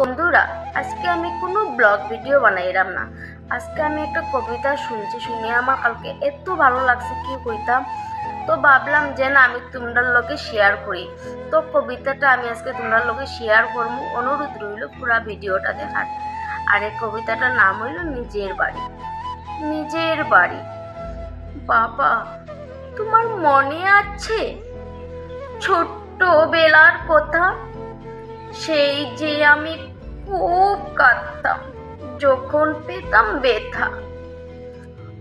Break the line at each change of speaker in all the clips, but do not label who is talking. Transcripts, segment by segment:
বন্ধুরা, আজকে আমি কোনো ব্লগ ভিডিও বানাইলাম না। আজকে আমি একটা কবিতা শুনছি, শুনে আমার কালকে এত ভালো লাগছে কি কইতাম। তো ভাবলাম যে না, আমি তোমরার লোকে শেয়ার করি। তো কবিতাটা আমি আজকে তোমরার লোকে শেয়ার করব অনুরোধ রইল পুরা ভিডিওটা দেখার। আর এই কবিতাটার নাম হইল নিজের বাড়ি। নিজের বাড়ি। বাবা, তোমার মনে আছে ছোট্টবেলার কথা? সেই যে আমি খুব কাঁদতাম, যখন পেতাম ব্যথা।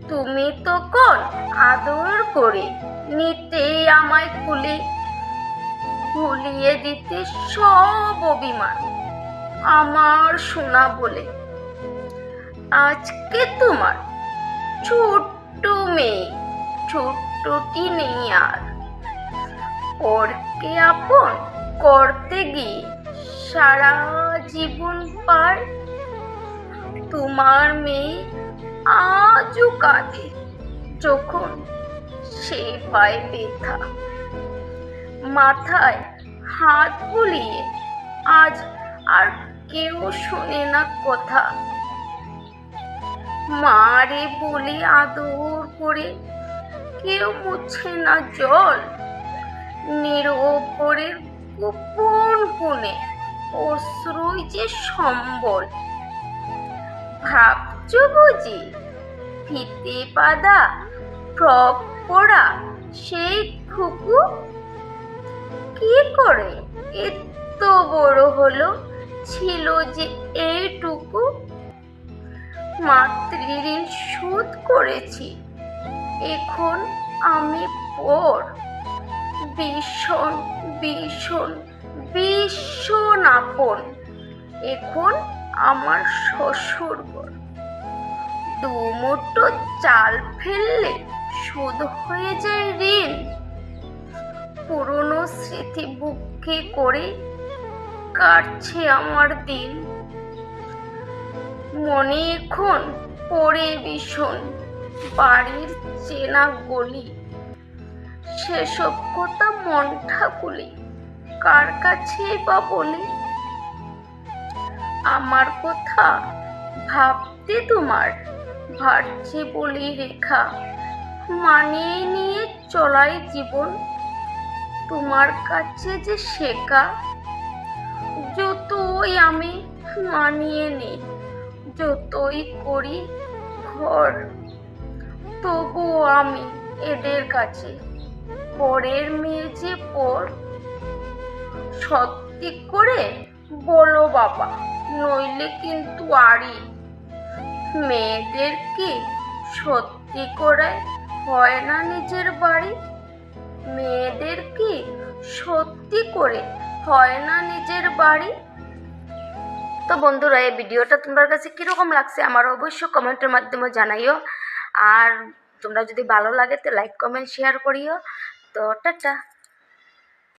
তুমি তখন আদর করে নিতে আমায় কুলে ভুলিয়ে দিতে সব অভিমান, আমার শোনা বলে। আজকে তোমার ছোট্ট মেয়ে ছোট্টটি নেই আর। ওরকে আপন করতে গিয়ে সারা জীবন পার। তোমার মেয়ে আজও কাঁদে যখন সে পায় ব্যথা। মাথায় হাত বুলিয়ে আজ আর কেউ শোনে না কথা। মারে বলে আদর করে কেউ মুছে না জল। নিরোপরের গোপন কোণে অশ্রুই যে সম্বল। ভাবছ বুঝি? ফিতে পাদা, ফ্রক পরা সেই খুকু? কি করে? এত বড় হলো, ছিল যে এইটুকু? মাতৃঋণ শোধ করেছি, এখন আমি পর। ভীষণ ভীষণ ভীষণ আপন। এখন আমার শ্বশুর দুমুটো চাল ফেললে শোধ হয়ে যায় ঋণ। পুরনো স্মৃতি বুকে করে কাটছে আমার দিন। মনে এখন পড়ে ভীষণ বাড়ির চেনা গলি। সেসব কথা মনটা কুলি কার কাছে বা বলি? আমার কথা ভাবতে তোমার ভাবছে বলি রেখা, মানিয়ে নিয়ে চলাই জীবন। তোমার কাছে যে শেখা, যতই আমি মানিয়ে নিই, যতই করি ঘর, তবুও আমি এদের কাছে পরের মেয়ে যে পর সত্যি করে বলো বাবা, নইলে কিন্তু আড়ি মেয়েদের কি সত্যি করে হয় না নিজের বাড়ি? মেয়েদের কি সত্যি করে হয় না নিজের বাড়ি? তো বন্ধুরা, এই ভিডিওটা তোমার কাছে কীরকম লাগছে আমার অবশ্যই কমেন্টের মাধ্যমে জানাইও। আর তোমরা যদি ভালো লাগে তো লাইক কমেন্ট শেয়ার করিও। তো টাটা